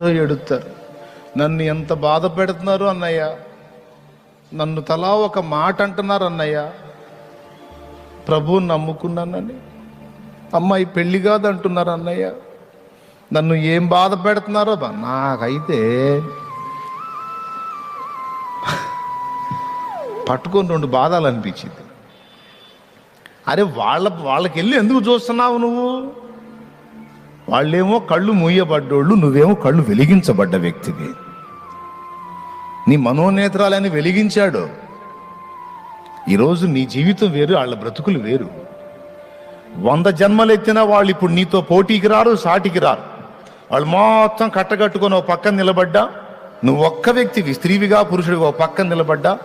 ఎడుతారు. నన్ను ఎంత బాధ పెడుతున్నారు అన్నయ్య? నన్ను తలా ఒక మాట అంటున్నారు అన్నయ్య? ప్రభువుని నమ్ముకున్నానని. అమ్మాయి పెళ్ళి కాదు అంటున్నారు అన్నయ్య. నన్ను ఏం బాధ పెడుతున్నారో బా నాకైతే పట్టుకొని రెండు బాధలు అనిపించింది. అరే వాళ్ళ వాళ్ళకి వెళ్ళి ఎందుకు చూస్తున్నావు నువ్వు? వాళ్ళేమో కళ్ళు మూయబడ్డోళ్ళు నువ్వేమో కళ్ళు వెలిగించబడ్డ వ్యక్తివి. నీ మనోనేత్రాలని వెలిగించాడు. ఈరోజు నీ జీవితం వేరు వాళ్ళ బ్రతుకులు వేరు. వంద జన్మలు ఎత్తినా వాళ్ళు ఇప్పుడు నీతో పోటీకి రారు సాటికి రారు. వాళ్ళు మొత్తం కట్టగట్టుకొని ఒక పక్కన నిలబడ్డా. నువ్వు ఒక్క వ్యక్తివి స్త్రీవిగా పురుషుడిగా ఒక పక్కన నిలబడ్డా.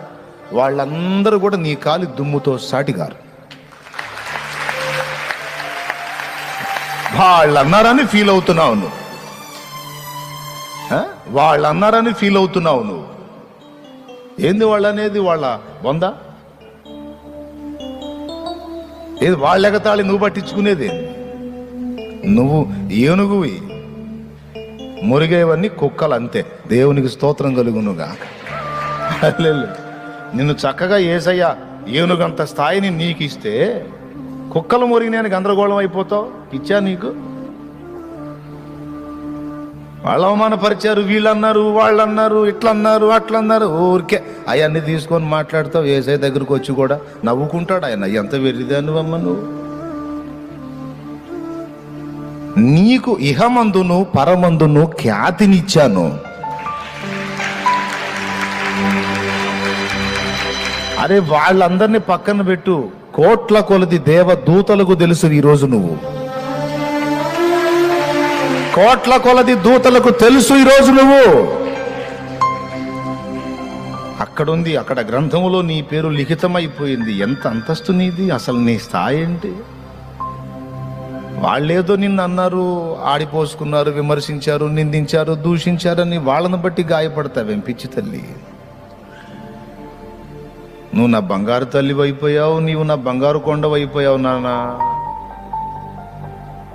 వాళ్ళందరూ కూడా నీ కాలి దుమ్ముతో సాటిగారు. వాళ్ళు అన్నారని ఫీల్ అవుతున్నావు నువ్వు. వాళ్ళు అన్నారని ఫీల్ అవుతున్నావు నువ్వు. ఏంది వాళ్ళు అనేది వాళ్ళ బొంద? ఏది వాళ్ళ ఎగతాళి నువ్వు పట్టించుకునేది? నువ్వు ఏనుగువి. మురిగేవన్నీ కుక్కలు అంతే దేవునికి స్తోత్రం కలుగునుగా నిన్ను చక్కగా ఏసయ్యా ఏనుగంత స్థాయిని నీకు ఇస్తే కుక్కలు మురిగినాయని గందరగోళం అయిపోతావు? పిచ్చా నీకు? వాళ్ళు అవమానపరిచారు వీళ్ళు అన్నారు వాళ్ళు అన్నారు ఇట్లా అన్నారు ఊరికే అవన్నీ తీసుకొని మాట్లాడతావు ఏసై దగ్గరకు వచ్చి కూడా నవ్వుకుంటాడు ఆయన. ఎంత వెర్రిదాను అమ్మ నువ్వు? నీకు ఇహమందును పరమందును ఖ్యాతినిచ్చాను. అరే వాళ్ళందరినీ పక్కన పెట్టు. కోట్ల కొలది దేవ దూతలకు తెలుసు ఈరోజు నువ్వు. కోట్ల కొలది దూతలకు తెలుసు ఈరోజు నువ్వు. అక్కడుంది అక్కడ గ్రంథములో నీ పేరు లిఖితమైపోయింది. ఎంత అంతస్తు నీది? అసలు నీ స్థాయి ఏంటి? వాళ్ళేదో నిన్ను అన్నారు ఆడిపోసుకున్నారు విమర్శించారు నిందించారు దూషించారని వాళ్ళని బట్టి గాయపడతావేం పిచ్చి తల్లి? నువ్వు నా బంగారు తల్లి అయిపోయావు నీవు నా బంగారు కొండ అయిపోయావు నాన్న.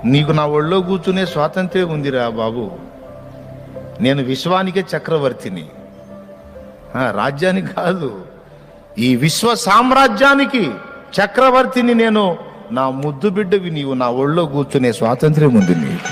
నీకు నా ఒళ్ళో కూర్చునే స్వాతంత్ర్యం ఉందిరా బాబు. నేను విశ్వానికే చక్రవర్తిని. రాజ్యానికి కాదు ఈ విశ్వ సామ్రాజ్యానికి చక్రవర్తిని నేను నా ముద్దు బిడ్డవి నీవు నా ఒళ్ళో కూర్చునే స్వాతంత్ర్యం ఉంది నీకు.